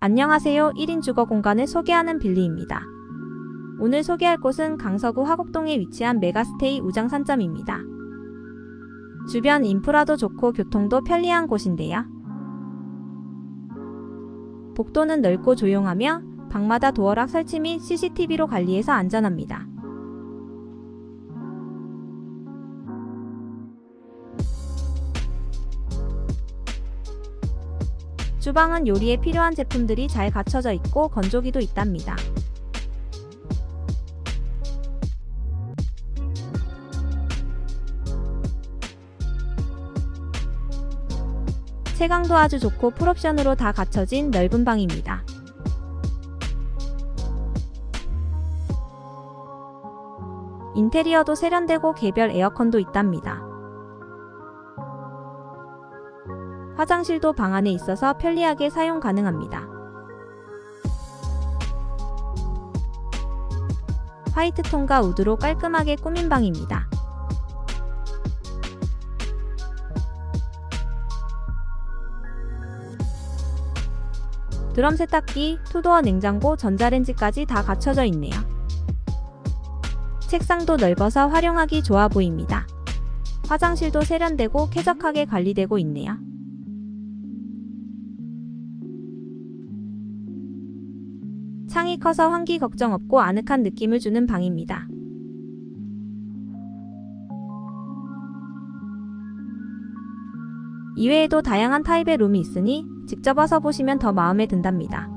안녕하세요. 1인 주거 공간을 소개하는 빌리입니다. 오늘 소개할 곳은 강서구 화곡동에 위치한 메가스테이 우장산점입니다. 주변 인프라도 좋고 교통도 편리한 곳인데요. 복도는 넓고 조용하며 방마다 도어락 설치 및 CCTV로 관리해서 안전합니다. 주방은 요리에 필요한 제품들이 잘 갖춰져 있고 건조기도 있답니다. 채광도 아주 좋고 풀옵션으로 다 갖춰진 넓은 방입니다. 인테리어도 세련되고 개별 에어컨도 있답니다. 화장실도 방 안에 있어서 편리하게 사용 가능합니다. 화이트 톤과 우드로 깔끔하게 꾸민 방입니다. 드럼 세탁기, 투도어 냉장고, 전자레인지까지 다 갖춰져 있네요. 책상도 넓어서 활용하기 좋아 보입니다. 화장실도 세련되고 쾌적하게 관리되고 있네요. 창이 커서 환기 걱정 없고 아늑한 느낌을 주는 방입니다. 이외에도 다양한 타입의 룸이 있으니 직접 와서 보시면 더 마음에 든답니다.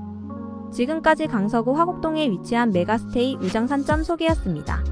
지금까지 강서구 화곡동에 위치한 메가스테이 우장산점 소개였습니다.